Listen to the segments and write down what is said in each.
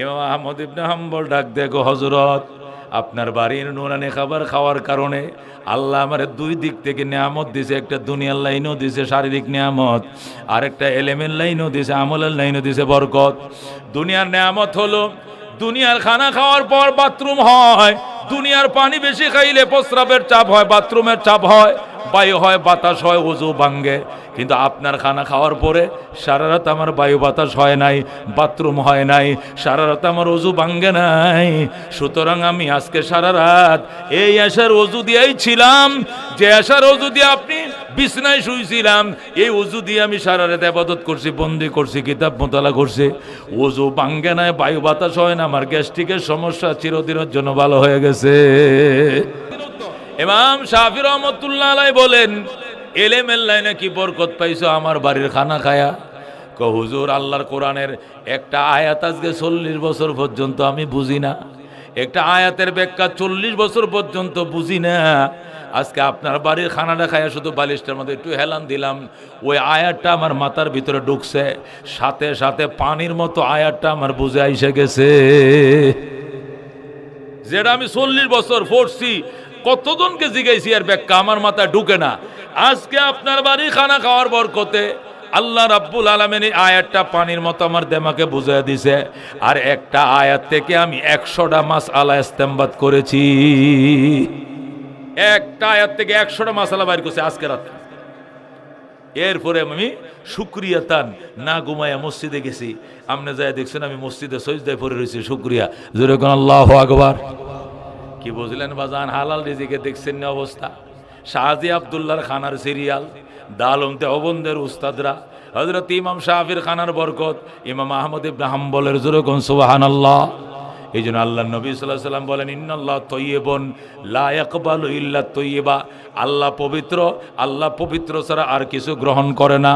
ইমাম আহমদ ইবনে হাম্বল ডাক দেখো হজরত আপনার বাড়ির নুরানি খাবার খাওয়ার কারণে আল্লাহ আমার দুই দিক থেকে নিয়ামত দিছে, একটা দুনিয়ার লাইনও দিছে, শারীরিক নিয়ামত আর একটা এলেমের লাইনও দিছে, আমলের লাইনও দিছে, বরকত। দুনিয়ার নিয়ামত হলো, দুনিয়ার খানা খাওয়ার পর বাথরুম হয়, দুনিয়ার পানি বেশি খাইলে প্রস্রাবের চাপ হয়, বাথরুমের চাপ হয়, বায়ু হয়, বাতাস হয় ওজু ভাঙ্গে। কিন্তু আপনার খানা খাওয়ার পরে সারা রাত আমার বায়ু বাতাস হয় নাই বাথরুম হয় নাই সারা রাত আমার অজু ভাঙ্গে নাই। সুতরাং আমি আজকে সারা রাত এই আশার অজু দিয়েই ছিলাম যে আশার অজু দিয়ে আপনি বিছনায় শুয়েছিলাম এই অজু দিয়ে আমি সারা রাত আবাদত করছি বন্দি করছি কিতাব মোতালা করছি। অজু ভাঙ্গে নাই বায়ু বাতাস হয় না আমার গ্যাস্ট্রিকের সমস্যা চিরদিনের জন্য ভালো হয়ে গেছে। এমাম শাফি রহমতুল্লাহ বলেন এলেমের লাইনে কি বরকত পাইছো আমার বাড়ির খানা খায়া? ক, হুজুর, আল্লাহর কোরআনের একটা আয়াত আজকে চল্লিশ বছর পর্যন্ত আমি বুঝি না। একটা আয়াতের ব্যাখ্যা চল্লিশ বছর পর্যন্ত বুঝি না। আজকে আপনার বাড়ির খানাটা খায়া শুধু বালিশটার মধ্যে একটু হেলান দিলাম। ওই আয়াতটা আমার মাথার ভিতরে ঢুকছে। সাথে সাথে পানির মতো আয়াতটা আমার বুঝে আইসে গেছে। যেটা আমি চল্লিশ বছর পড়ছি কতজনকে জিগাইছি আর ব্যাখ্যা? আমার মাথায় ঢুকে না। আজকে আপনার বাড়ি খানা খাওয়ার বরকতে আল্লাহ রাব্বুল আলমেন আয়াতটা পানির মতো আমার দেমাকে বুঝিয়ে দিছে। আর একটা আয়াত থেকে আমি একশোটা মাস আলা ইস্তেমবাদ করেছি। একটা আয়াত থেকে একশোটা মাসালা বাইর করছে আজকে রাত। এরপরে আমি শুক্রিয়া তান না ঘুমাইয়া মসজিদে গেছি। আপনি যাই দেখছেন আমি মসজিদে সজদায় পড়ে রয়েছি, শুক্রিয়া। জোরে কোন আল্লাহ আকবার। কি বুঝলেন বাজান? হালাল রিজিকে দেখছেন না অবস্থা। শাহাজি আবদুল্লার খানার সিরিয়াল দালমতে অবন্দের উস্তাদরা হজরত ইমাম শাহির খানার বরকত, ইমাম আহমদ ইবনে জোরে কোন সুবাহান আল্লাহ এই জন্য আল্লাহ নবী সাল্লাহ সাল্লাম বলেন, ইন্নাল্লাহ তৈয়বন লা ইয়াকবালু ইল্লা তৈয়বা। আল্লাহ পবিত্র আল্লাহ পবিত্র ছাড়া আর কিছু গ্রহণ করে না।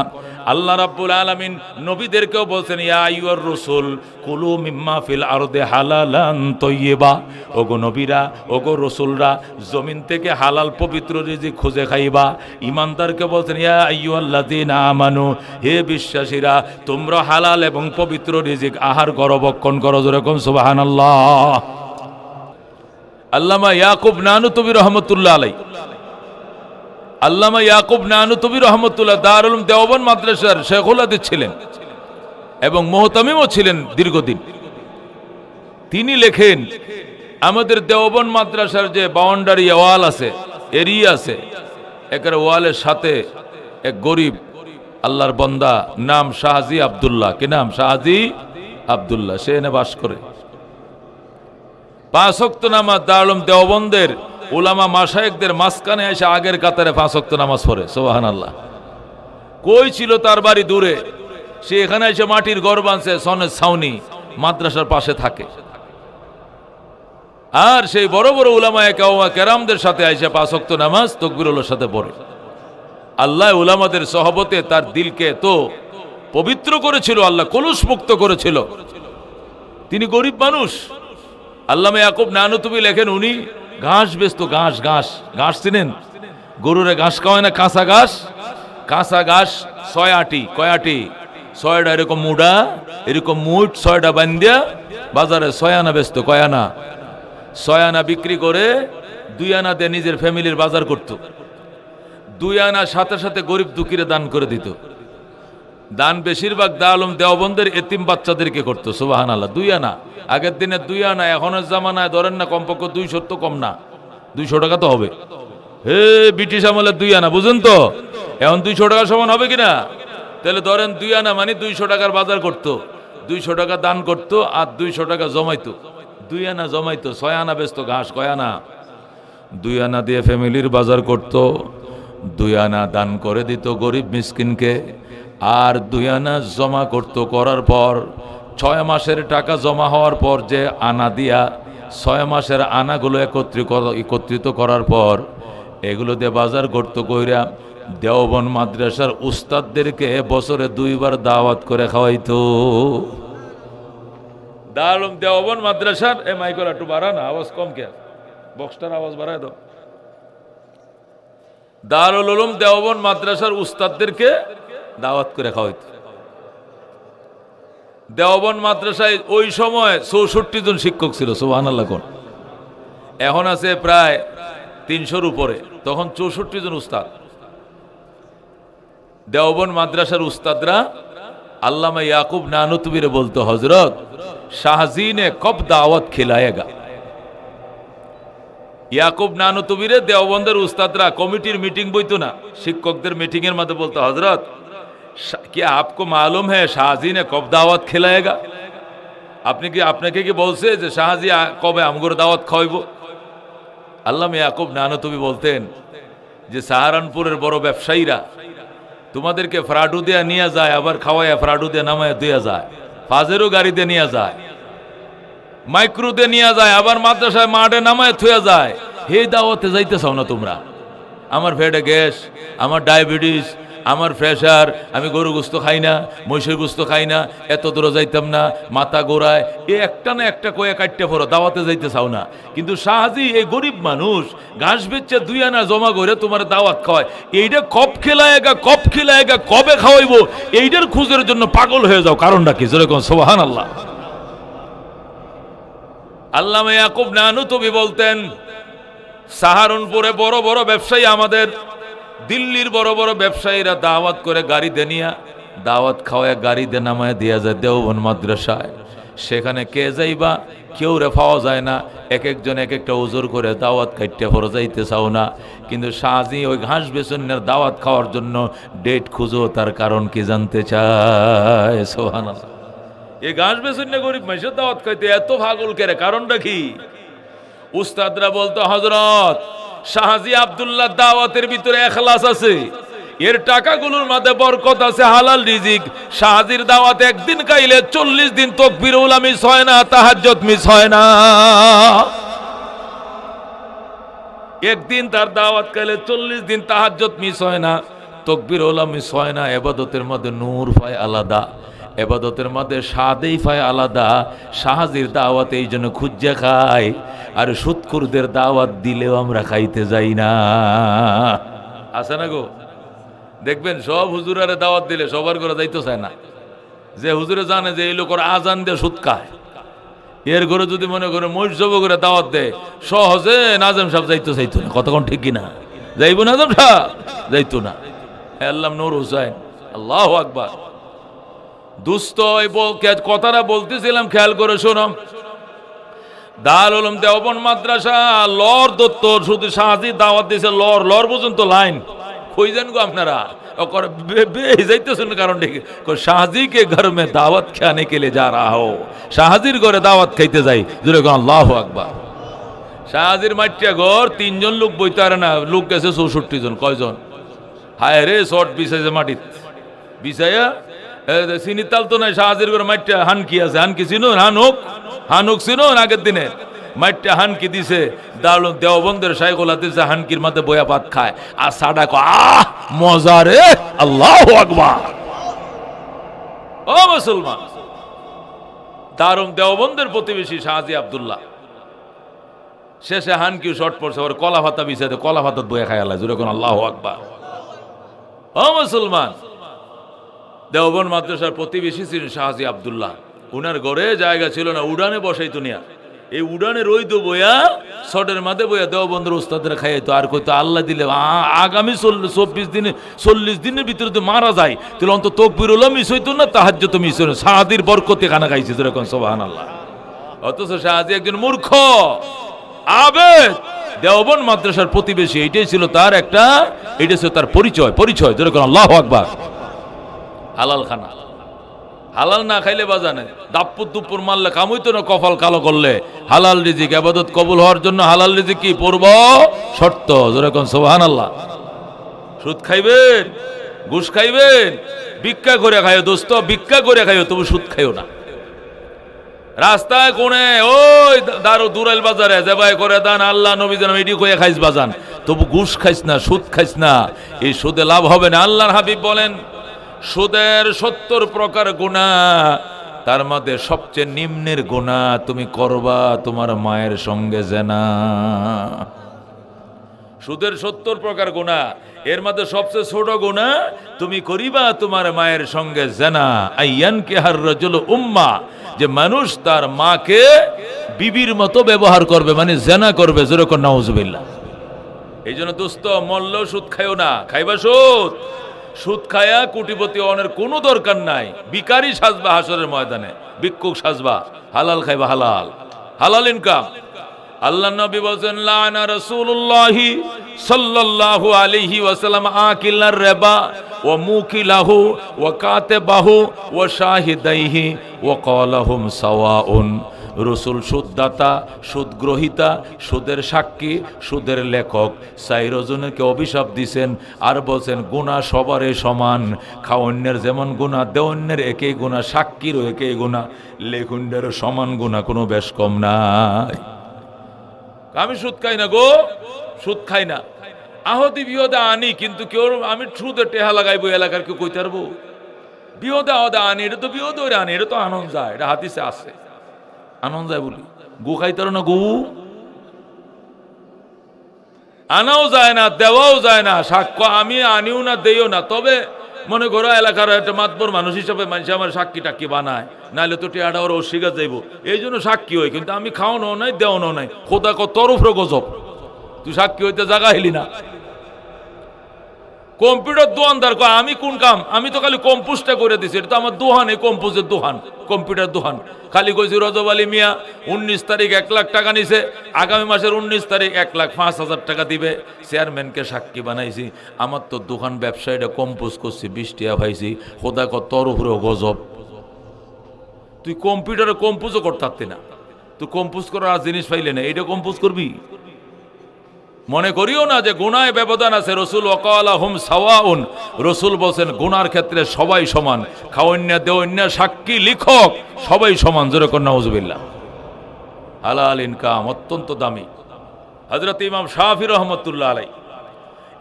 আল্লাহ রাব্বুল আলামিন নবীদেরকেও বলছেন, ইয়া আইয়ুর রাসূল, কুলু মিম্মা ফিল আরদে হালালান তৈয়বা। ওগো নবীরা, ওগো রসুলরা, জমিন থেকে হালাল পবিত্র রিজিক খুঁজে খাইবা। ইমানদারকে বলছেন, ইয়া আইয়ুহাল্লাযীনা আমানু, হে বিশ্বাসীরা, তোমরা হালাল এবং পবিত্র রিজিক আহার করো বক্ষণ করো। যেরকম সুবহানাল্লাহ আল্লামা ইয়াকুব নানুতবি রহমতুল্লাহ আলাই আল্লামা ইয়াকুব নানুতবি রহমতুল্লাহ দারুল দেওবন মাদ্রাসার শেখুল ছিলেন এবং মোহতামিমও ছিলেন দীর্ঘদিন। তিনি লেখেন, আমাদের দেওবন মাদ্রাসার যে বাউন্ডারি ওয়াল আছে এরিয়া আছে, একের ওয়ালের সাথে এক গরিব, আল্লাহর বন্দা, নাম শাহাজি আবদুল্লাহ। কি নাম? শাহাজি আবদুল্লাহ। সে এনে বাস করে। পাঁচক্ত নামাজ দারুম দেওবন্দের উলামা মাসায়েকদের মাঝখানে এসে আগের কাতারে পাঁচক্ত নামাজ পড়ে সোহান আল্লাহ কই ছিল তার বাড়ি দূরে? সে এখানে এসে মাটির ঘর বাঁধছে সনের ছাউনি, মাদ্রাসার পাশে থাকে। আর সেই বড় বড় উলামা একাওয়া কেরামদের সাথে আইসে পাঁচক্ত নামাজ তকবিরুল্লার সাথে পড়ে। আল্লাহ উলামাদের সহবতে তার দিলকে তো পবিত্র করেছিল, আল্লাহ কলুষ মুক্ত করেছিল। তিনি গরিব মানুষ আল্লামা ইয়াকুব নানুতুবি লেখেন উনি, ঘাস বেচতো, ঘাস ঘাস। ঘাস চিনেন? গরুরে ঘাস খাওয়ায় না কাঁচা ঘাস? কাঁচা ঘাস ছয় আটি। কয় আটি? ছয়টা এরকম মুডা, এরকম মুট ছয়টা বান্দিয়া বাজারে ছয় আনা বেচত, কয় আনা? ছয় আনা বিক্রি করে দুই আনা দিয়ে নিজের ফ্যামিলির বাজার করত। দুই আনা সাথে সাথে গরিব দুঃখীরে দান করে দিত। দান বেশিরভাগ দালম দেওবন্দের এতিম বাচ্চাদেরকে করতো সুবাহান আল্লাহ দুই আনা। আগের দিনে দুই আনা, এখনের জামানায় ধরেন না কমপক্ষ দুইশো তো কম না। দুইশো টাকা তো হবে। হে ব্রিটিশ আমলের দুই আনা, বুঝুন তো? এখন দুইশো টাকা সমান হবে কিনা? তাহলে ধরেন দুই আনা মানে দুইশো টাকার বাজার করতো। দুইশো টাকা দান করতো আর দুইশো টাকা জমাইতো। দুই আনা জমাইতো, ছয় আনা বেচতো ঘাস, কয় আনা? দুই আনা দিয়ে ফ্যামিলির বাজার করত, দুই আনা দান করে দিত গরিব মিসকিনকে। আর দুই আনা জমা করত করার পর, ছয় মাসের টাকা জমা হওয়ার পর যে আনা দিয়া ছয় মাসের আনাগুলো একত্রিত একত্রিত করার পর, এগুলো দিয়ে বাজার করত কইরা দেওবন মাদ্রাসার উস্তাদদেরকে বছরে দুইবার দাওয়াত করে খাওয়াইতো। দারুম দেওবন মাদ্রাসার, এ মাইকর একটু বাড়া না আওয়াজ কম কে? বক্সটার আওয়াজ বাড়ায় দাও। দারুল উলুম দেওবন মাদ্রাসার উস্তাদদেরকে দাওয়াত করে খাওয়াইতো। দেওবন মাদ্রাসায় ওই সময় চৌষট্টি জন শিক্ষক ছিল সোহান আল্লাহ এখন আছে প্রায় তিনশোর উপরে, তখন চৌষট্টি জন উস্তাদ। দেওবন মাদ্রাসার উস্তাদরা আল্লামা ইয়াকুব নানুতবিরে বলতো হজরত শাহজিনে কব দাওয়াত খিলায়েগা। ইয়াকুব নানুতবিরে দেওবন্দের উস্তাদরা কমিটির মিটিং বইতো না, শিক্ষকদের মিটিং এর মধ্যে বলতো হজরত কি আপকো মালুম হ্যাঁ শাহজি ने কব দাওয়াত খিলায়েগা। আপনি কি, আপনাকে কি বলছে যে শাহজি কবে আমগুর দাওয়াত খাওয়াইব? আল্লাহ ইয়াকুব নানুতবি বলতেন যে সাহারানপুরের বড় ব্যবসায়ীরা তোমাদেরকে ফ্রাডু দেয়া নিয়ে যায়, আবার খাওয়াইয়া ফ্রাডু দিয়ে নামায় দেয়া যায়। ফাজেরও গাড়িতে নিয়ে যায়। মাইক্রোতে নিয়ে যায়, আবার মাদ্রাসায় মাঠে নামায় থুয়ে যায়। হে দাওয়াতে যাইতে চাও না তোমরা। আমার ফেটে গ্যাস, আমার ডায়াবেটিস আমার প্রেশার আমি গরু গুস্ত খাই না, মহিষের গোস্ত খাই না, এত দূরে যাইতাম না, মাথা গোড়ায়, এ একটা না একটা কয়ে কাটতে পড়ো দাওয়াতে যাইতে চাও না। কিন্তু শাহাজি, এই গরিব মানুষ, ঘাস বেচছে দুই আনা জমা করে তোমার দাওয়াত খাওয়ায় এইটা কপ খেলায়গা কপ খেলায়গা, কবে খাওয়াইবো? এইটার খুঁজের জন্য পাগল হয়ে যাও, কারণটা কি? যেরকম সোহান আল্লাহ আল্লামা ইয়াকুব নানু তুমি বলতেন, সাহারনপুরে বড় বড় ব্যবসায়ী আমাদের দিল্লির বড় বড় ব্যবসায়ীরা দাওয়াত করে গাড়িতে নিয়া, দাওয়াত খাওয়ায় গাড়িতে নামায় দিয়া যায় দেওবন মাদ্রাসায়। সেখানে কে যাইবা, কেউ রে পাওয়া যায় না, এক একজন এক একটা ওজোর করে দাওয়াত খাইতে পরে যাইতে চাও না। কিন্তু সাজি ওই ঘাস বেসনের দাওয়াত খাওয়ার জন্য ডেট খুঁজো, তার কারণ কি জানতে চায়? সোহান এই ঘাস বেসন্য গরিব মানুষের দাওয়াত খাইতে এত ভাগল কেরে কারণটা কি? উস্তাদরা বলতো হজরত শাহাজি আব্দুল্লাহ দাওয়াতের ভিতরে এখলাস আছে। এর টাকাগুলোর মধ্যে বরকত আছে, হালাল রিজিক। শাহাজির দাওয়াত একদিন খাইলে চল্লিশ দিন তকবির উলা মিস হয় না তাহাজ্জত মিস হয় না। একদিন তার দাওয়াত খাইলে চল্লিশ দিন তাহাজ্জত মিস হয় না তকবির ওলা মিস হয় না, এবাদতের মধ্যে নূর পায় আলাদা। এবাদতের মধ্যে স্বাদেই ফায় আলাদা শাহাজির দাওয়াত এই জন্য খুঁজে খায় আর সুৎকুরদের দাওয়াত দিলেও আমরা খাইতে যাই না। আছে না গো? দেখবেন সব হুজুরারে দাওয়াত দিলে সবার করে যাইতে চায় না। যে হুজুরে জানে যে এই লোকের আজান দিয়ে সুদ খায়, এর ঘরে যদি মনে করে মসজব করে দাওয়াত দেয়, সহজে নাজম সাহেব যাইতো চাইতো না। কতক্ষণ ঠিক কিনা? যাইব নাজম সাহেব? যাইতো না। আল্লাহ নূর হুসাইন, আল্লাহ আকবার। দুস্থ কথাটা বলতেছিলাম, খেয়াল করে শোনো। দাল হলম দেওবন মাদ্রাসা, লর দত্ত শুধু সাহায্য দাওয়াত দিয়েছে লর লর পর্যন্ত লাইন। যান গো আপনারা? যাইতেছেন কারণ ঘর দাওয়াত যা ঘরে দাওয়াত খাইতে যাই জুড়ে তিনজন লোক বইতে না, লোক গেছে চৌষট্টি জন, কয়জন? হায় রে মাটিত। বিছাইয়া চিনি তাল তো নাই শাহজির ঘরে মাটিয়া হানকি আছে। হানকি চিনুন হানুক? হানুক চিনুন আগের দিনে? মাটিয়া হানকি দিছে দারুণ দেওবন্দের সাইকোলা দিছে, হানকির মাঝে বয়া ভাত খায়। আর সাডা কো আহ, মজা রে, আল্লাহ আকবার। ও মুসলমান দারুণ দেওবন্দের প্রতিবেশী শাহজি আব্দুল্লাহ। শেষে হানকিও শর্ট পড়ছে, ওর কলা ভাতা বিছাইতে কলা ভাতাত বয়ে খায় আল্লাহ জুড়ে কোন আল্লাহ আকবার। ও মুসলমান দেওবন মাদ্রাসার প্রতিবেশী ছিলেন শাহজি আব্দুল্লাহ। উনার ঘরে জায়গা ছিল না, উড়ানে বসাই দুনিয়া এই উড়ানে রইতো বইয়া শটের মাঝে বইয়া দেওবন্ধের উস্তাদের খাইতো আর কইতো, আল্লাহ দিলে আগামী চল্লিশ চব্বিশ দিনে, চল্লিশ দিনের ভিতরে তো মারা যায়। তাহলে অন্ত তকবির উল্লাহ মিস হইতো না তাহাজ্য তো মিস হইতো না। সাহাদির বরকতে খানা খাইছে যেরকম সোবাহান আল্লাহ অথচ শাহজি একজন মূর্খ। আবেদ! দেওবন মাদ্রাসার প্রতিবেশী, এইটাই ছিল তার একটা, এইটা ছিল তার পরিচয় পরিচয় যেরকম আল্লাহ আকবার। হালাল খানা। হালাল না খাইলে বাজানে। দাপ্পুর দুপুর মারলে কামইতো না, কপাল কালো করলে। হালাল রিজিক, আবাদত কবুল হওয়ার জন্য হালাল রিজিক কি? পূর্ব শর্ত। যেরকম সোহান আল্লাহ সুদ খাইবেন, ঘুষ খাইবেন, ভিক্ষা করে খাইও দোস্ত, ভিক্ষা করে খাইও, তবু সুদ খাইও না। রাস্তায় কোনে ওই দারু দুরাইল বাজারে, জেবাই করে দান, আল্লাহ নবী যেন এটি কয়ে খাইস বাজান। তবু ঘুষ খাইস না, সুদ খাইস না। এই সুদে লাভ হবে না। আল্লাহর হাবিব বলেন সুদের সত্তর প্রকার গুণা, তার মধ্যে সবচেয়ে নিম্নের গুণা তুমি করবা তোমার মায়ের সঙ্গে জেনা। সুদের সত্তর প্রকার গুণা, এর মধ্যে সবচেয়ে ছোট গুণা তুমি করিবা তোমার মায়ের সঙ্গে জেনা। কে হার রজল উম্মা, যে মানুষ তার মাকে বিবির মতো ব্যবহার করবে মানে জেনা করবে, যেরকম নাউজুবিল্লাহ। এই জন্য দুস্থ মল্ল সুদ খাইও না, খাইবা সুদ। সুদ খায়া কুটিপতি অনের কোনো দরকার নাই। বিকারি সাজবা হাসরের ময়দানে। ভিক্ষুক সাজবা, হালাল খাইবা হালাল। হালাল ইনকাম আল্লাহ নবী বলছেন, লানা রাসূলুল্লাহি সাল্লাল্লাহু আলাইহি ওয়াসাল্লাম আকিলার রিবা ওয়া মুকিলাহু ওয়া কাতিবাহু ওয়া শাহিদাইহি ওয়া ক্বালাহুম সাওয়াউন। রসুল সুদদাতা, সুদগ্রহিতা, সুদের সাক্ষী, সুদের লেখক। সাইরজনকে অভিশাপ দিছেন আর বলছেন, গুণা সবারে সমান। খাওয়ান্যের যেমন গুণা দেওয়ান্যের একই গুণা, সাক্ষীরও একই গুণা। লেখুন্ডেরও সমান গুণা, কোনো বেশ কম নাই। আমি সুদ খাই না গো, সুদ খাই না। আহতি বিহদে আনি, কিন্তু কেউ, আমি সুদে টেহা লাগাইবো, এলাকার কেউ কইতে পারব? বিহদে আহদে আনি, এটা তো বিহদে আনি, এটা তো আনন্দ যায়, এটা হাতিসে আছে। আনন্দ যায় বলি, গু খাইতে না গু? আনাও যায় না, দেওয়াও যায় না, সাক্ষ্য আমি আনিও না, দেইও না। তবে মনে করো এলাকার একটা মাতবর মানুষ হিসাবে মানুষ আমার সাক্ষী টাক্কি বানায় নাহলে তো টিয়াটা ওর অস্বীকার যাইব। এই জন্য সাক্ষী হই, কিন্তু আমি খাওয়ানো নাই দেওয়ানো নাই। খোদা কত তরফ গজব। তুই সাক্ষী হইতে জাগা হিলি না। কম্পিউটার দোকানদার কয় আমি কোন কাম? আমি তো খালি কম্পোজটা করে দিছি, এটা তো আমার দোহান, এই কম্পোজের দোহান, কম্পিউটার দোহান। খালি কইছি, রজব আলী মিয়া, উনিশ তারিখ এক লাখ টাকা নিছে, আগামী মাসের উনিশ তারিখ এক লাখ পাঁচ হাজার টাকা দিবে, চেয়ারম্যানকে সাক্ষী বানাইছি। আমার তো দোকান ব্যবসায়ীটা কম্পোজ করছি বিশ টিয়া ভাইছি খোদা উপরে গজব। তুই কম্পিউটারে কম্পোজও করতে না। তুই কম্পোজ করার জিনিস পাইলে না, এইটা কম্পোজ করবি? মনে করিও না যে গুনায় ব্যবধান আছে, রসুল ওকালা হুম সাওয়াউন। রসুল বলছেন, গুনার ক্ষেত্রে সবাই সমান। খাওয়ন্যা দেওয়ন্যা সাক্ষী, লিখক, সবাই সমান। যেরকম নওয়াজবিল্লাহ হালাল ইনকাম, অত্যন্ত দামি। হজরত ইমাম শাহি রহমতুল্লাহ আলাই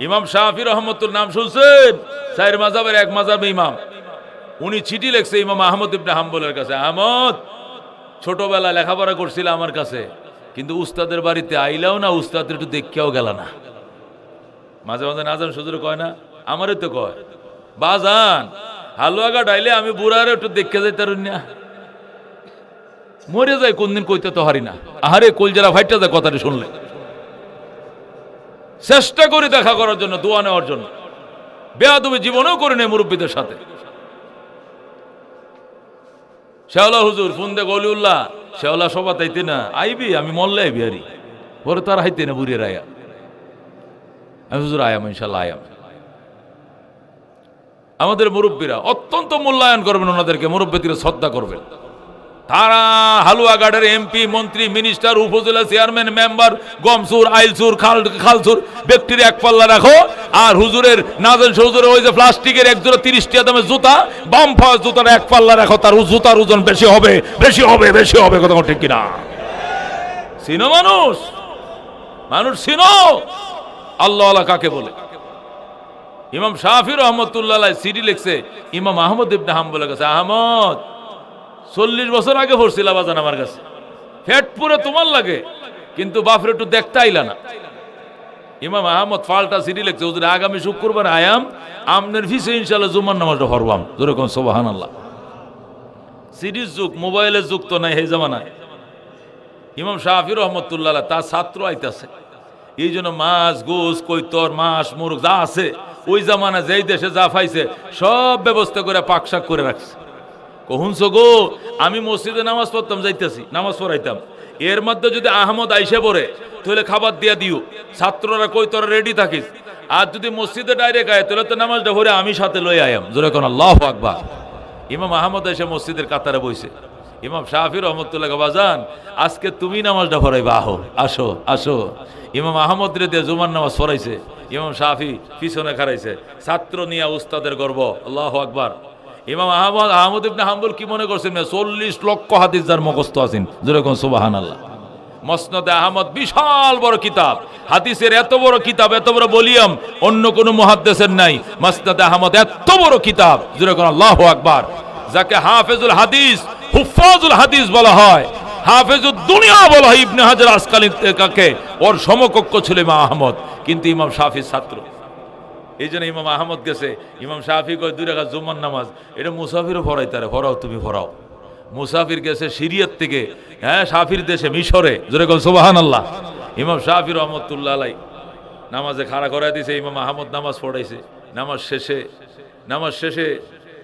ইমাম শাহি রহমতুল নাম শুনছেন? সাইর মাজাবের এক মাজাব ইমাম। উনি চিঠি লেখছে ইমাম আহমদ ইবনে হাম্বলের কাছে। আহমদ ছোটবেলা লেখাপড়া করছিল আমার কাছে। কিন্তু উস্তাদের বাড়িতে আইলাও না, উস্তাদের একটু দেখিয়াও গেল না। মাঝে মাঝে নাজান সুযোগ কয় না? আমারই তো কয় বাজান হালুয়াগা ডাইলে আমি বুড়ারে একটু দেখে যাই তার না। মরে যায় কোনদিন কইতে তো হারি না। আহারে কলজারা ভাইটা যায় কথাটা শুনলে। চেষ্টা করি দেখা করার জন্য, দোয়া নেওয়ার জন্য। বেয়া তুমি জীবনেও করে নেই মুরব্বীদের সাথে। শেওলা হুজুর, ফোন দে গলিউল্লাহ। শেওলা সবা তাইতে না। আইবি, আমি মল্লে আইবি আরি। পরে তার হাইতে না বুড়ির আয়া। আমি হুজুর আয়াম, ইনশাল্লাহ আয়াম। আমাদের মুরব্বীরা অত্যন্ত মূল্যায়ন করবেন, ওনাদেরকে মুরব্বীদের শ্রদ্ধা করবেন। তারা হালুয়াঘাটের এমপি মন্ত্রী মিনিস্টার উপজেলা চেয়ারম্যান মেম্বার গমসুর, আইলসুর, খাল খালসুর, ব্যক্তির এক পাল্লা রাখো। আর হুজুরের নাজেন হুজুরের ওই যে প্লাস্টিকের এক জোড়া তিরিশ টাকা দামের জুতা, বাম ফাস জুতার এক পাল্লা রাখো, তার জুতার ওজন বেশি হবে বেশি হবে বেশি হবে, কথা ঠিক কিনা? চিনো মানুষ? মানুষ চিনো? আল্লাহ কাকে বলে? ইমাম শাহি রহমতুল্লাহ সিডি লিখছে, ইমাম আহমদ ইবনে হাম্বলের কাছে, আহমদ চল্লিশ বছর আগে পড়ছিল বাজান আমার কাছে। ফ্যাট পুরো তোমার লাগে, কিন্তু বাপরে একটু দেখতে আইলা না। ইমাম আহমদ ফাল্টা সিডি লিখছে ওদের আগামী শুক্রবার আয়াম, আমনের ফিসে ইনশাল্লাহ জুমার নামাজটা হরবাম যেরকম সোবাহান আল্লাহ সিডির যুগ, মোবাইলের যুগ তো নাই, এই জামানায়। ইমাম শাহি রহমতুল্লাহ তার ছাত্র আইতাছে। এই জন্য মাছ গোস কৈতর, মাছ, মুরগ যা আছে, ওই জামানা যেই দেশে যা পাইছে, সব ব্যবস্থা করে পাকশাক করে রাখছে। কহুনছো গো আমি মসজিদে নামাজ পড়তাম, যাইতেছি, নামাজ পড়াইতাম। এর মধ্যে যদি আহমদ আইসে পড়ে, তাহলে খাবার দিয়া দিও। ছাত্ররা কই, তোরা রেডি থাকিস? আর যদি মসজিদে ডাইরেক্ট আয়, তাহলে তো নামাজটা ভরে আমি সাথে লই আয়াম। জোরে কোন আল্লাহ আকবার। ইমাম আহমদ এসে মসজিদের কাতারে বইছে। ইমাম শাহির রহমতুল্লাহ বাজান, আজকে তুমি নামাজটা পড়াইবা, আহো, আসো আসো। ইমাম আহমদ রে দিয়ে জুমার নামাজ পড়াইছে। ইমাম শাফি পিছনে খারাইছে ছাত্র নিয়ে উস্তাদের গর্ব। আল্লাহ আকবার। ইমাম আহমদ আহমদ ইবনে হাম্বল কি মনে করছেন? চল্লিশ লক্ষ হাদিস যার মুখস্থ আছেন। যেরকম সুবাহান আল্লাহ মসনদে আহমদ বিশাল বড় কিতাব। হাদিসের এত বড় কিতাব, এত বড় বলিয়াম অন্য কোনো মহাদ্দেশের নাই। মসনদে আহমদ এত বড় কিতাব। যেরকম আল্লাহ আকবার। যাকে হাফেজুল হাদিস, হুফাজুল হাদিস বলা হয়। হাফেজুল দুনিয়া বলা হয়। ইবনে হাজার আসকালী কাকে? ওর সমকক্ষ ছিল ইমাম আহমদ। কিন্তু ইমাম শাফির ছাত্র। এই জন্য ইমাম আহমদ গেছে, ইমাম শাফি কয়, দুই রাখা জুম্মার নামাজ। এটা মুসাফিরও ফরাই তারে ফরাও তুমি ফরাও মুসাফির গেছে সিরিয়ার থেকে হ্যাঁ শাফির দেশে, মিশরে। জোরে কল সোবাহান আল্লাহ ইমাম শাফির রহমতুল্লাহ নামাজে খাড়া করাই দিছে, ইমাম আহমদ নামাজ পড়াইছে। নামাজ শেষে নামাজ শেষে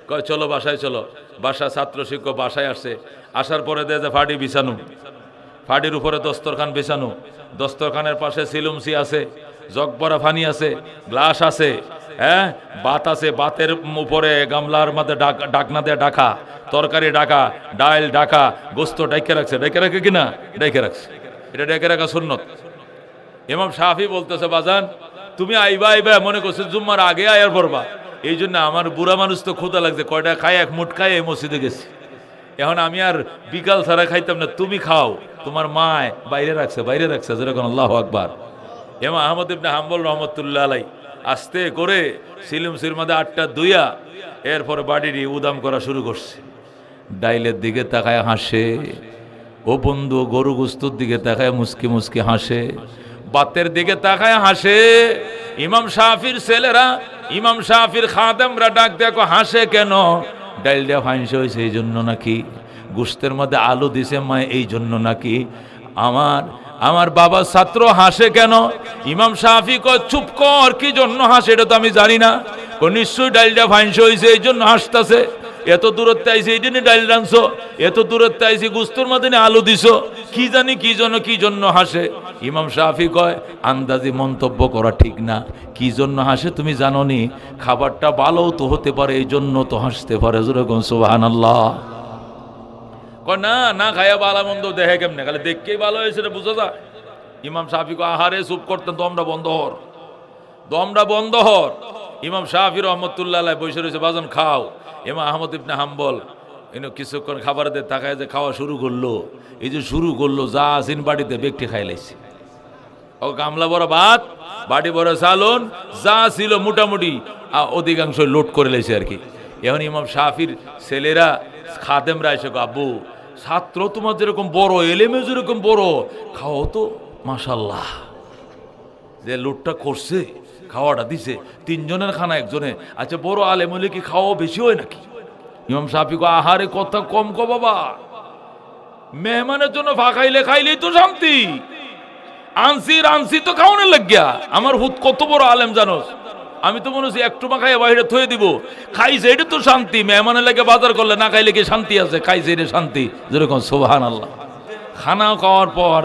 কয়, চলো বাসায়, চলো। বাসা ছাত্র শিক্ষক বাসায় আসছে। আসার পরে দেয় যে ফাটি বিছানো। ফাটির উপরে দস্তরখান বিছানো। দস্তরখানের পাশে সিলুমসি আছে। জগবরা ফানি আছে, গ্লাস আছে হ্যাঁ? বাত আছে, বাতের উপরে গামলার মধ্যে ডাক, ডাকনা দিয়ে ডাকা, তরকারি ডাকা, ডাইল ডাকা, গোস্ত ডাইকে রাখছে। ডাইকে রাখে কিনা ডাইকে রাখছে। এটা ডেকে রাখা সুন্নত। ইমাম শাফি বলতেছে, বাজান, তুমি আইবা আইবা মনে করছ জুম্মার আগে আয়ার পড়বা। এই জন্য আমার বুড়া মানুষ তো ক্ষুদা লাগছে। কয়টা খাই এক মুঠ খায়, এই মসজিদে গেছি। এখন আমি আর বিকাল ছাড়া খাইতাম না। তুমি খাও। তোমার মায় বাইরে রাখছে বাইরে রাখছে। যেরকম আল্লাহ আকবার। এমা আহমদ ইবনে হাম্বল রহমতুল্লাহ আলাই। আস্তে করে সিলিম সির মধ্যে আটটা দুইয়া, এরপরে বাড়িটি উদাম করা শুরু করছে। ডাইলের দিকে তাকায় হাসে। ও বন্ধু, গরু গুস্তর দিকে তাকায় মুসকি মুসকি হাসে। বাতের দিকে তাকায় হাসে। ইমাম শাফির ছেলেরা, ইমাম শাফির খাদেমরা ডাক দেখো হাসে কেন? ডাইলটা ফাইনসে হয়েছে, এই জন্য নাকি গুস্তের মধ্যে আলু দিছে মা এই জন্য নাকি আমার আমার বাবা ছাত্র হাসে কেন? ইমাম শাফি কয়, চুপ কর, কি জন্য হাসে? এটা তো আমি জানি না। কই নিশ্চয়ই ডাইলটা ফাইনসে হয়েছে এই জন্য হাসতাছে। এত দূরত্বে আইসি এই জন্য ডাইল রানছো এত দূরত্বে আইসি গুস্তর মধ্যে আলু দিছো। কি জানি কি জন্য কি জন্য হাসে? ইমাম শাফি কয়, আন্দাজি মন্তব্য করা ঠিক না। কি জন্য হাসে তুমি জানো নি খাবারটা ভালো তো হতে পারে, এই জন্য তো হাসতে পারে। যেরকম সুবাহান আল্লাহ কয়, না না খায়া বালা মন্দ দেখে কেমনে? খালি দেখকেই ভালো হয়েছে রে, বুঝা যা ইমাম কয়, আহারে, চুপ করতেন দমটা বন্ধ হর। দমটা বন্ধ হর। ইমাম শাফি রহমতুল্লাহ বসে রয়েছে, বাজন, খাও। ইমাম আহমদ ইবনে হাম্বল, ইনো কিছুক্ষণ খাবার দিয়ে তাকায় যে খাওয়া শুরু করল। এই যে শুরু করল, যা আসিন বাড়িতে, ব্যক্তি খাই লাইছে। ও গামলা বড় ভাত বাড়ি বড় সালন যা ছিল মোটামুটি অধিকাংশ লোড করে লেছে আর কি। এখন ইমাম শাফির ছেলেরা, খাদেমরা এসে আব্বু ছাত্র তোমার যেরকম বড় এলেমে যেরকম বড় খাও তো মাশাল্লাহ যে লোটটা করছে, খাওয়াটা দিছে, তিনজনের খানা একজনে। আচ্ছা বড় আলেম হলে কি খাওয়া বেশি হয় নাকি? ইমাম সাহেব কো আহারে, কথা কম কো বাবা। মেহমানের জন্য ফাঁকাইলে খাইলেই তো শান্তি। আনসি আনসি তো খাওয়ানোর লাগিয়া। আমার হুত কত বড় আলেম জানোস? আমি তো মনে হচ্ছে একটু মা খাইয়া বাইরে থয়ে দিব। খাইছে এটা তো শান্তি, মেহমানের লাগে বাজার করলে না খাইলে কি শান্তি আছে? খাইছে এটা শান্তি, যেরকম সোহান আল্লাহ খানা খাওয়ার পর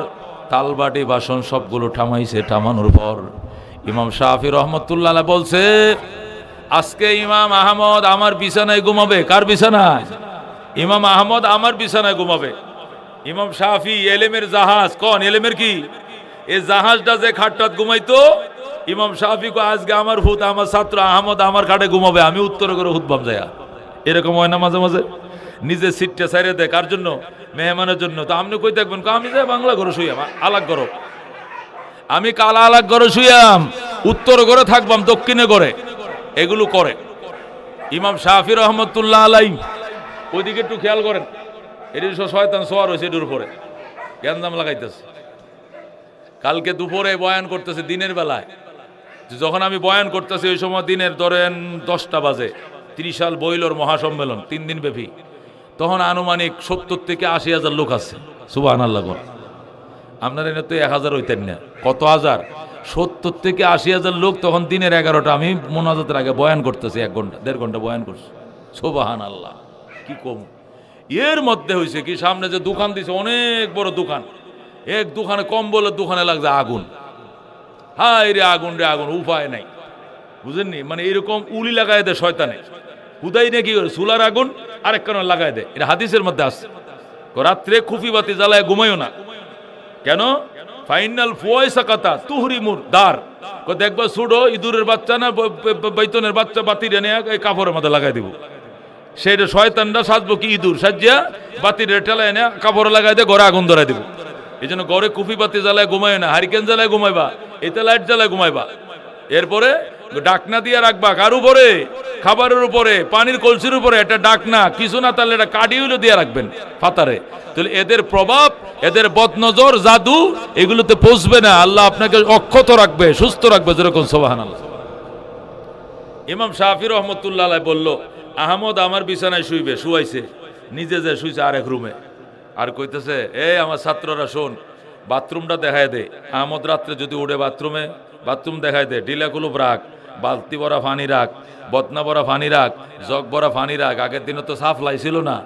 তালবাটি বাসন সবগুলো ঠামাইছে ঠামানোর পর ইমাম শাহি রহমতুল্লাহ বলছে, আজকে ইমাম আহমদ আমার বিছানায় ঘুমাবে। কার বিছানায়? ইমাম আহমদ আমার বিছানায় ঘুমাবে। ইমাম শাফি এলেমের জাহাজ, কন এলেমের কি? এই জাহাজটা যে খাটটাত ঘুমাইতো, ইমাম শাফি আজকে আমার হুত, আমার ছাত্র আহমদ আমার খাটে ঘুমাবে, আমি উত্তর করে হুতবাম যায়া। এরকম হয় না মাঝে মাঝে? নিজের সিটটা সাইরে দেয়, কার জন্য? মেহমানের জন্য। তো আপনি কই দেখবেন আমি যাই বাংলা ঘরে শুয়াম আলাগ ঘর। আমি কালা আলাগ ঘরে শুয়াম উত্তর ঘরে থাকবাম, দক্ষিণে ঘরে। এগুলো করে। ইমাম শাফি রহমতুল্লাহ আলাই ওইদিকে একটু খেয়াল করেন। এটি শয়তান সোয়ার হয়েছে এটির উপরে। গ্যান্দাম লাগাইতেছে। কালকে দুপুরে বয়ান করতেছে দিনের বেলায়। যখন আমি বয়ান করতেছি ওই সময় দিনের ধরেন দশটা বাজে। ত্রিশাল বইলর মহাসম্মেলন, তিন দিন ব্যাপী। তখন আনুমানিক সত্তর থেকে আশি হাজার লোক আছে। সুবাহ আল্লাহ আপনার এনে তো এক হাজার হইতেন না। কত হাজার? সত্তর থেকে আশি হাজার লোক তখন দিনের এগারোটা। আমি মোনাজাতের আগে বয়ান করতেছি এক ঘণ্টা, দেড় ঘণ্টা বয়ান করছি। সোবাহান আল্লাহ কি কম? এর মধ্যে হয়েছে কি, সামনে যে দোকান দিছে, অনেক বড় দোকান। এক দোকানে কম বলে দোকানে লাগছে আগুন। হাই রে আগুন রে আগুন, উপায় নাই। বুঝেননি? মানে এরকম উলি লাগাই দেয় শয়তানে। হুদাই নে কি করে? আগুন আরেক কারণে লাগাই দেয়। এটা হাদিসের মধ্যে আসছে রাত্রে খুফি বাতি জ্বালায় ঘুমাইও না। কেন? ফাইনাল ফুয়াইসা কথা তুহরি মুর দার দেখবা সুডো ইঁদুরের বাচ্চা না বৈতনের বাচ্চা বাতি রেনে এই কাপড়ের মধ্যে লাগাই দিব। সেইটা শয়তানটা সাজবো কি ইঁদুর? সাজিয়া বাতি রেটালা এনে কাপড়ে লাগাই দিয়ে, ঘরে আগুন ধরাই দিব। এই জন্য ঘরে কুফি বাতি জ্বালায় ঘুমায় না, হারিকেন জ্বালায় ঘুমাইবা, এতে লাইট জ্বালায় ঘুমাইবা। এরপরে ডাকনা দিয়ে রাখবা, কার উপরে? খাবারের উপরে, পানির কলসির উপরে, একটা ডাকনা, কিছু না তাহলে এটা হইলে দিয়ে রাখবেন ফাতারে। তাহলে এদের প্রভাব, এদের বদনজর, জাদু, এগুলোতে পৌঁছবে না। আল্লাহ আপনাকে অক্ষত রাখবে, সুস্থ রাখবে, যেরকম সোবাহান ইমাম শাহি রহমতুল্লাহ বলল, আহমদ আমার বিছানায় শুইবে, শুয়াইছে, নিজে যে শুইছে আরেক রুমে। আর কইতেছে, এই আমার ছাত্ররা, শোন, বাথরুমটা দেখায় দে। আমদ রাত্রে যদি উঠে বাথরুমে, বাথরুম দেখায় দে। ডিলাগুলো রাখ, বালতি ভরা ফানি রাখ, বদনা ভরা ফানি রাখ, জগ ভরা ফানি রাখ। আগের দিনে তো সাফ লাইছিল না।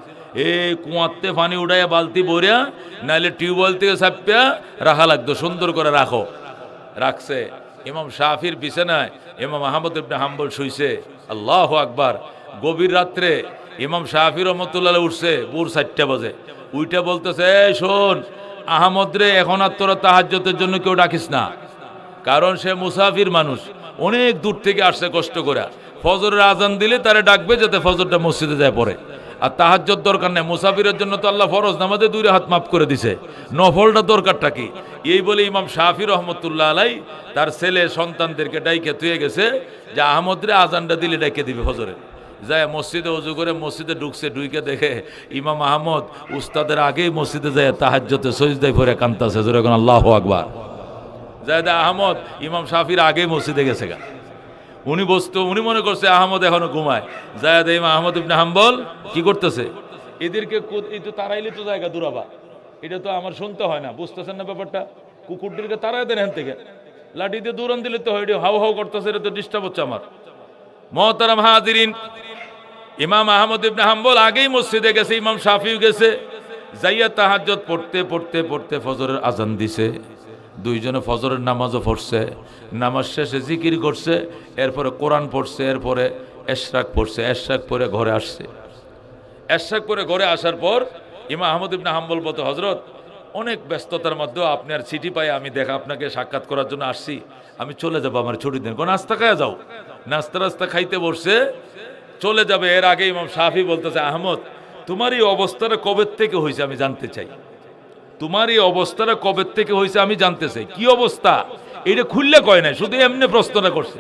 এই কুয়াতে ফানি উঠাইয়া বালতি ভরিয়া, নাইলে টিউবওয়েল থেকে চাপিয়া রাখা লাগতো। সুন্দর করে রাখো। রাখছে। ইমাম শাফির বিছানায় ইমাম আহমদ ইবনে হাম্বল শুইছে। আল্লাহ আকবার। গভীর রাত্রে ইমাম শাফি রহমতুল্লাহ উঠছে, ভোর চারটা বাজে। উইটা বলতেছে শোন, আহমদ রে, এখন আর তোরা তাহাজ্যতের জন্য কেউ ডাকিস না। কারণ সে মুসাফির মানুষ, অনেক দূর থেকে আসছে কষ্ট করে ফজরের আজান দিলে তারে ডাকবে যাতে ফজরটা মসজিদে যায় পরে আর তাহাজ্জত দরকার নেই, মুসাফিরের জন্য তো আল্লাহ ফরজ, নামাজে দুই হাত মাফ করে দিছে। নফলটা দরকারটা কি? এই বলে ইমাম শাহি রহমতুল্লাহ আলাই তার ছেলে সন্তানদেরকে ডাইকে তুয়ে গেছে যে আহমদরে আজানটা দিলে ডাইকে দিবে ফজরে। যায় মসজিদে অজু করে মসজিদে ঢুকছে ঢুকে দেখে ইমাম আহমদ উস্তাদের আগেই মসজিদে যায় তাহাজ্জতে সজদাই ভরে কান্তাছে যেরকম আল্লাহ আকবার। জায়দা আহমদ, ইমাম শাফির আগে মসজিদে গেছে গা। উনি বসতো, উনি মনে করছে আহমদ এখনও ঘুমায়। জায়দা ইমাম আহমদ ইবনে হাম্বল কি করতেছে? এদেরকে তো তারাইলে তো জায়গা দূরাবা। এটা তো আমার শুনতে হয় না, বুঝতেছেন না ব্যাপারটা? কুকুরদেরকে তারাই দেন এখান থেকে। লাঠি দিয়ে দূরান দিলে তো হয় হাউ হাউ করতেছে, এটা তো ডিস্টার্ব হচ্ছে আমার। মহতারাম হাজিরিন ইমাম আহমদ ইবনে হাম্বল আগেই মসজিদে গেছে, ইমাম শাফিও গেছে। যাইয়া তাহাজ্জত পড়তে পড়তে পড়তে ফজরের আজান দিছে। দুইজনে ফজরের নামাজও পড়ছে। নামাজ শেষে জিকির করছে, এরপরে কোরআন পড়ছে, এরপরে এশরাক পড়ছে, এশরাক পরে ঘরে আসছে। এশরাক পরে ঘরে আসার পর ইমাম আহমদ ইবনে হাম্বল বলতে হজরত অনেক ব্যস্ততার মধ্যেও আপনি আর চিঠি পাই, আমি দেখা আপনাকে সাক্ষাৎ করার জন্য আসছি। আমি চলে যাব আমার ছুটির দিন। কোন নাস্তা খাওয়া যাও। নাস্তা রাস্তা খাইতে বসছে। চলে যাবে। এর আগে ইমাম সাফি বলতেছে, আহমদ, তোমার এই অবস্থাটা কবে থেকে হয়েছে আমি জানতে চাই। তোমার এই অবস্থাটা কবে থেকে হয়েছে আমি জানতে চাই। কি অবস্থা? এটা খুললে কয় নাই, শুধু এমনি প্রশ্নটা করছে।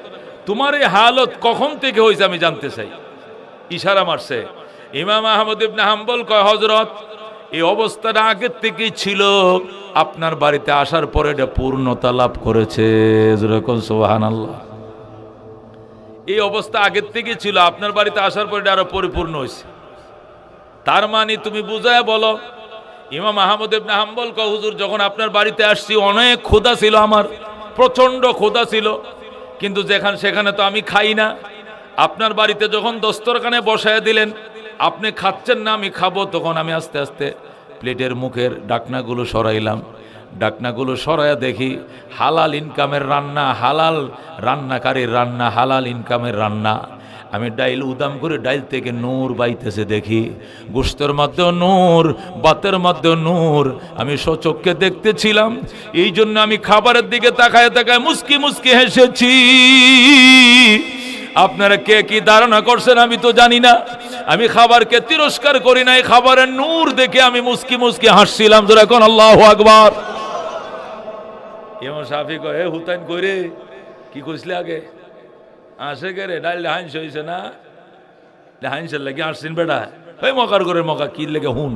তোমার এই হালত কখন থেকে হয়েছে আমি জানতে চাই। ইশারা মারছে, ইমাম আহমদ ইবনে হাম্বল কয় হজরত এই অবস্থাটা আগের থেকেই ছিল। আপনার বাড়িতে আসার পরে এটা পূর্ণতা লাভ করেছে। সোহান আল্লাহ এই অবস্থা আগের থেকে ছিল। আপনার বাড়িতে আসার পরে এটা আরও পরিপূর্ণ হয়েছে। তার মানে তুমি বুঝায় বলো, ইমাম আহমদ ইবনে হাম্বল যখন আপনার বাড়িতে আসছি, অনেক ক্ষুধা ছিল আমার প্রচণ্ড ক্ষুধা ছিল। কিন্তু যেখানে সেখানে তো আমি খাই না। আপনার বাড়িতে যখন দস্তরখানে বসায় দিলেন, আপনি খাচ্ছেন না, আমি খাব, তখন আমি আস্তে আস্তে প্লেটের মুখের ডাকনাগুলো সরাইলাম। ডাকনাগুলো সরাইয়া দেখি, হালাল ইনকামের রান্না, হালাল রান্নাকারীর রান্না, হালাল ইনকামের রান্না। আমি ডাইল উদাম করে ডাইল থেকে নূর বাইতেছে দেখি গোস্তের মধ্যেও নূর, বাতের মধ্যেও নূর। আমি সচক্ষে দেখতেছিলাম এই জন্য আমি খাবারের দিকে তাকায় তাকায় মুসকি মুসকি হেসেছি। আপনারা কে কি ধারণা করছেন আমি তো জানি না। আমি খাবারকে তিরস্কার করি নাই, খাবারের নূর দেখে আমি মুসকি মুসকি হাসছিলাম তোর এখন আল্লাহ আকবার। এমন সাফি হে হুতাইন কইরে কি কইসলে আগে? আসে কে রে, ডাইল হাইনস হয়েছে না? হাইনসের লাগে আসছেন বেটা। ওই মকার করে মকা, কি লেগে হুন?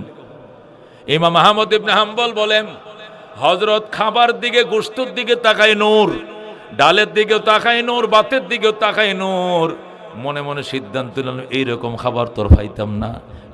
ইমাম আহমদ ইবনে হাম্বল বলেন হজরত খাবার দিকে গোস্তর দিকে তাকায় নূর। ডালের দিকেও তাকাই নূর, বাতের দিকেও তাকাই নূর। মনে মনে সিদ্ধান্ত নিলাম, এইরকম খাবার তোর পাইতাম না।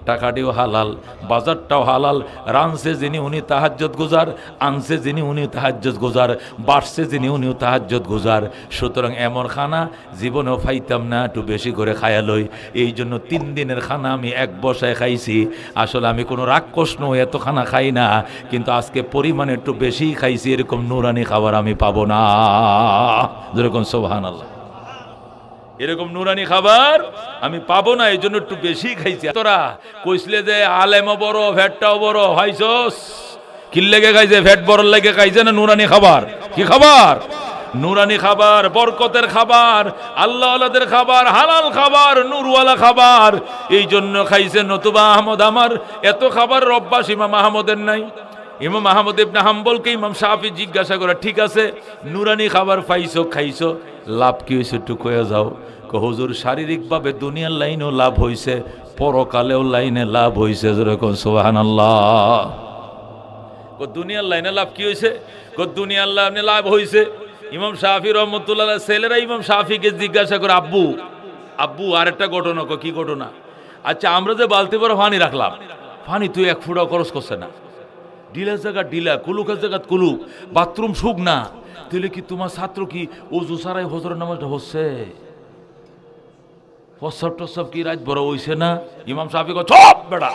টাকাটিও হালাল, বাজারটাও হালাল, রানছে যিনি উনি তাহাজ্জত গুজার, আনছে যিনি উনি তাহাজ্জত গুজার, বাড়ছে যিনি উনিও তাহাজ্জত গুজার। সুতরাং এমন খানা জীবনেও পাইতাম না, একটু বেশি করে খায়ালই এই জন্য তিন দিনের খানা আমি এক বসায় খাইছি। আসলে আমি কোনো রাক্ষস নই, এত খানা খাই না। কিন্তু আজকে পরিমাণে একটু বেশি খাইছি, এরকম নুরানি খাবার আমি পাবো না। যেরকম সোহান আল্লাহ এরকম নুরানি খাবার আমি পাবো না, এই জন্য একটু বেশি খাইছি। তোরা কইসলে যে আলেমও বড় ফ্যাটটাও বড়, হাইছস? কিল লেগে খাইছে ফ্যাট বড় লেগে খাইছে না নুরানি খাবার? কি খাবার? নুরানি খাবার, বরকতের খাবার আল্লাহ আল্লাহদের খাবার, হালাল খাবার, নুরওয়ালা খাবার। এই জন্য খাইছে নতুবা আহমদ আমার। এত খাবার অভ্যাস ইমাম আহমদের নাই। ইমাম আহমদ ইবনে হাম্বলকে ইমাম সাহাফি জিজ্ঞাসা করে, ঠিক আছে, নুরানি খাবার পাইছো, খাইছো? লাভ কি হয়েছে একটু কয়ে যাও। হুজুর, শারীরিকভাবে দুনিয়ার লাইনেও লাভ হয়েছে পরকালেও লাইনে লাভ হয়েছে যেরকম সোহান আল্লাহ দুনিয়ার লাইনে লাভ কি হয়েছে দুনিয়ার লাইনে লাভ হয়েছে ইমাম শাহি রহমতুল্লাহ ছেলেরা ইমাম শাফিকে জিজ্ঞাসা করে, আব্বু আব্বু, আরেকটা ঘটনা কো কি ঘটনা? আচ্ছা আমরা যে বালতি পরে ফানি রাখলাম, ফানি তুই এক ফুটা খরচ করছে না। ডিলার জায়গা ডিলা, কুলুকের জায়গা কুলুক, বাথরুম সুখ না তাহলে কি তোমার ছাত্র কি অজু সারাই হজরের নামাজটা হচ্ছে? প্রস্রাব টস্রাব কি রাত বড় হইছে না? ইমাম সাহেব চপ বেড়া,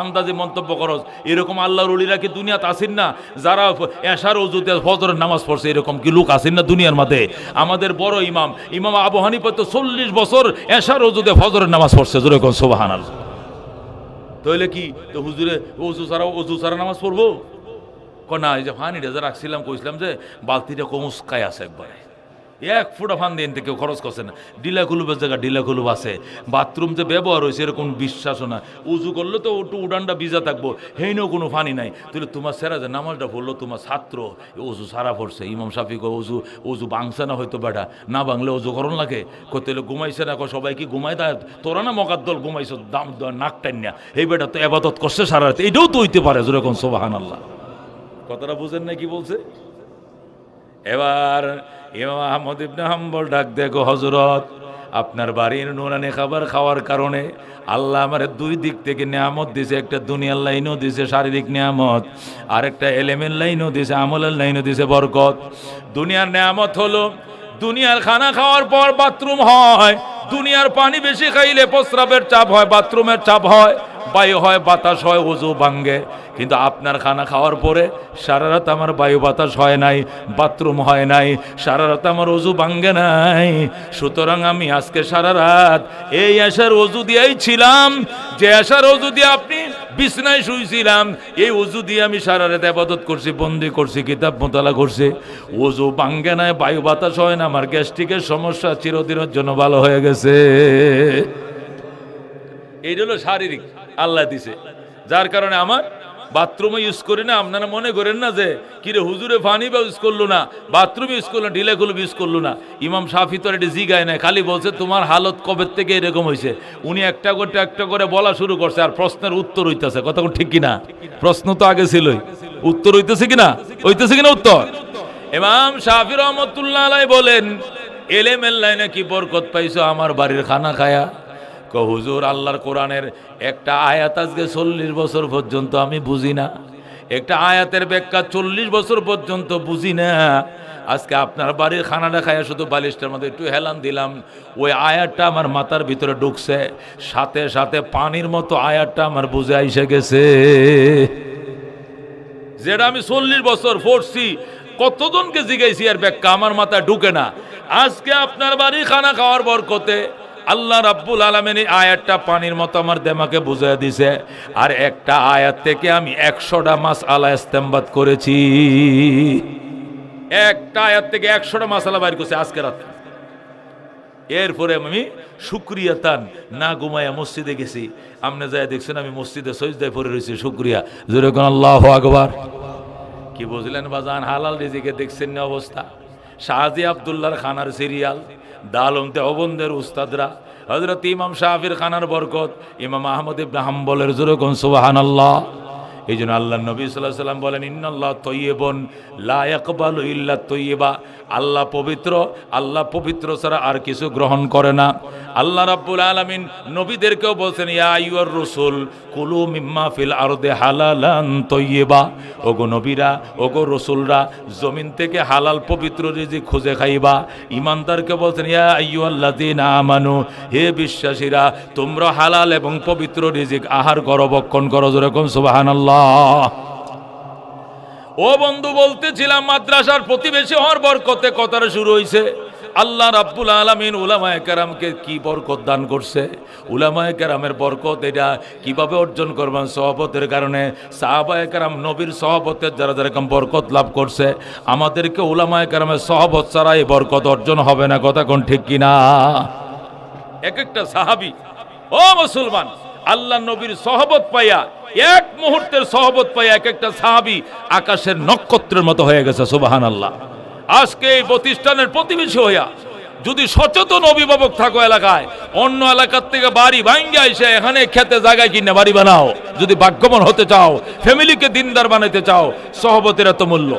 আন্দাজে মন্তব্য করস এরকম আল্লাহর উলিরা কি দুনিয়াতে আসেন না? যারা এশার অজুতে ফজরের নামাজ পড়ছে, এরকম কি লোক আসেন না দুনিয়ার মধ্যে আমাদের বড় ইমাম ইমাম আবু হানিফা চল্লিশ বছর এশার অজুতে ফজরের নামাজ পড়ছে যেরকম সোবাহান তাহলে কি, তো হুজুরে অজু ছাড়া অজু ছাড়া নামাজ পড়ব? না এই যে ফানি রেজা রাখছিলাম কইছিলাম যে বালতিটা কমস্কায় আছে একবারে। এক ফুটা ফান দিয়ে কেউ খরচ করছে না। ডিলা কুলুবের জায়গা ডিলা কুলুব আছে। বাথরুম যে ব্যবহার হয়েছে, এরকম বিশ্বাসও না উজু করলে তো একটু উডানটা ভিজা থাকব, হেইনেও কোনো ফানি নাই। তাহলে তোমার সেরা যে নামাজটা পড়ল, তোমার ছাত্র উজু সারা পড়ছে। ইমাম সাফি কো উজু উজু বাংছে না হয়তো বেটা। না বাংলে উজু করন লাগে। কইতে ঘুমাইছে না সবাই কি ঘুমাই তা? তোরা না মকাদ্দল ঘুমাইছ, দাম নাক টাইন এই বেটা তো এবাদত করছে সারা রাত। এটাও তো হইতে পারে, যেরকম সোবাহান আল্লাহ কথাটা বুঝেন না কি বলছে? এবার ইমাম আহমদ ইবনে হাম্বল ডাক দেখো হজরত আপনার বাড়ির নুরানি খাবার খাওয়ার কারণে আল্লাহ আমার দুই দিক থেকে নিয়ামত দিছে, একটা দুনিয়ার লাইনও দিছে শারীরিক নিয়ামত আর একটা এলেমের লাইনও দিছে, আমলের লাইনও দিছে বরকত। দুনিয়ার নিয়ামত হলো, দুনিয়ার খানা খাওয়ার পর বাথরুম হয়, দুনিয়ার পানি বেশি খাইলে প্রস্রাবের চাপ হয়, বাথরুমের চাপ হয়, বায়ু হয়, বাতাস হয়, উজু ভাঙ্গে। কিন্তু আপনার খানা খাওয়ার পরে সারা রাত আমার বায়ু বাতাস হয় নাই, বাথরুম হয় নাই, সারা রাত আমার অজু ভাঙ্গে নাই। সুতরাং আমি আজকে সারা রাত এই আশার অজু দিয়েই ছিলাম। যে আশার অজু দিয়ে আপনি বিছনায় শুয়েছিলাম এই অজু দিয়ে আমি সারা রাত আবাদত করছি, বন্দি করছি, কিতাব মোতালা করছি। অজু ভাঙ্গে নাই, বায়ু বাতাস হয় না, আমার গ্যাস্ট্রিকের সমস্যা চিরদিনের জন্য ভালো হয়ে গেছে। এই হলো শারীরিক, আল্লাহ দিছে। যার কারণে আমার বাথরুমে ইউজ করি না, আপনারা মনে করেন না যে, কিরে হুজুরে পানি বা ইউজ করল না, বাথরুম ইউজ করল না, ঢিলে গুলো ইউজ করল না। ইমাম সাফি তো এটি জিগায় না খালি বলছে, তোমার হালত কবে থেকে এরকম হয়েছে উনি একটা করে একটা করে বলা শুরু করছে, আর প্রশ্নের উত্তর হইতেছে। কথা ঠিক কিনা? প্রশ্ন তো আগে ছিলই। উত্তর হইতেছে কিনা? হইতেছে কিনা উত্তর? ইমাম শাফি রহমতুল্লাহ বলেন, এলেমের লাইনে কি বরকত পাইছো? আমার বাড়ির খানা খায়া। হুজুর, আল্লাহর কোরআনের একটা আয়াত আজকে চল্লিশ বছর পর্যন্ত আমি বুঝি না। একটা আয়াতের ব্যাখ্যা চল্লিশ বছর পর্যন্ত বুঝি না। আজকে আপনার বাড়ির খানাটা খাইয়া শুধু বালিশটার মধ্যে একটু হেলান দিলাম। ওই আয়াতটা আমার মাথার ভিতরে ঢুকছে। সাথে সাথে পানির মতো আয়াতটা আমার বুঝে আইসে গেছে। যেটা আমি চল্লিশ বছর পড়ছি, কতজনকে জিগাইছি আর ব্যাখ্যা আমার মাথায় ঢুকে না। আজকে আপনার বাড়ি খানা খাওয়ার বরকতে আল্লাহ রাব্বুল আলমেন এই আয়াতটা পানির মতো আমার দেমাকে বুঝিয়ে দিছে। আর একটা আয়াত থেকে আমি একশোটা মাস আলা ইস্তেমবাদ করেছি। একটা আয়াত থেকে একশোটা মাসালা বাইর করছে আজকে রাতে। এরপরে আমি শুক্রিয়া তান না ঘুমাইয়া মসজিদে গেছি। আপনি যাই দেখছেন আমি মসজিদে সজদায় পড়ে রয়েছি, শুক্রিয়া। যেরকম আল্লাহ আকবার। কি বুঝলেন বাজান, হালাল রিজিকে দেখছেন না অবস্থা। শাহজি আবদুল্লাহর খানার সিরিয়াল দালমতে অবন্ধের উস্তাদরা। হজরত ইমাম শাহির খানার বরকত, ইমাম আহমদ ইব্রাহাম হাম্বলের যেরকম সুবাহান আল্লাহ এই জন্য আল্লাহ নবী সাল্লাহ সাল্লাম বলেন, ইন্নাল্লাহ তৈয়বন, লা ইকবাল ইল্লা তৈয়বা। আল্লাহ পবিত্র আল্লাহ পবিত্র ছাড়া আর কিছু গ্রহণ করে না। আল্লাহ রাব্বুল আলামিন নবীদেরকেও বলছেন, ইয়া আইয়ুর রাসূল, কুলু মিম্মা ফিল আরদে হালালান তৈয়বা। ওগো নবীরা, ওগো রসুলরা, জমিন থেকে হালাল পবিত্র রিজিক খুঁজে খাইবা। ইমানদারকে বলছেন, ইয়া আইয়ুহাল্লাযীনা আমানু, হে বিশ্বাসীরা, তোমরা হালাল এবং পবিত্র রিজিক আহার করো, বক্ষণ করো। যেরকম সুবহানাল্লাহ। ও বন্ধু, বলতেছিলাম, মাদ্রাসার প্রতিবেশী হওয়ার বরকতে কথাটা শুরু হয়েছে আল্লাহ রাব্বুল আলমিন উলামায় কেরামকে কি বরকত দান করছে? উলামায় কেরামের বরকত এটা কীভাবে অর্জন করবেন? সহপতের কারণে সাহাবায় কেরাম নবীর সহপতের যারা যেরকম বরকত লাভ করছে, আমাদেরকে উলামায় কেরামের সহবত ছাড়া এই বরকত অর্জন হবে না, কথা কোন ঠিক কিনা? এক একটা সাহাবি, ও মুসলমান আল্লাহ নবীর সহবত পাইয়া, এক মুহূর্তের সহবত পাইয়া এক একটা সাহাবি আকাশের নক্ষত্রের মতো হয়ে গেছে সুবাহান আল্লাহ আজকে এই প্রতিষ্ঠানের প্রতিবেশী হইয়া, যদি সচেতন অভিভাবক থাকো এলাকায়, অন্য এলাকার থেকে বাড়ি ভাঙ্গে এসে এখানে খেতে জায়গায় কিনে বাড়ি বানাও। যদি ভাগ্যবান হতে চাও ফ্যামিলিকে দিনদার বানাইতে চাও, সহবতের এত মূল্য।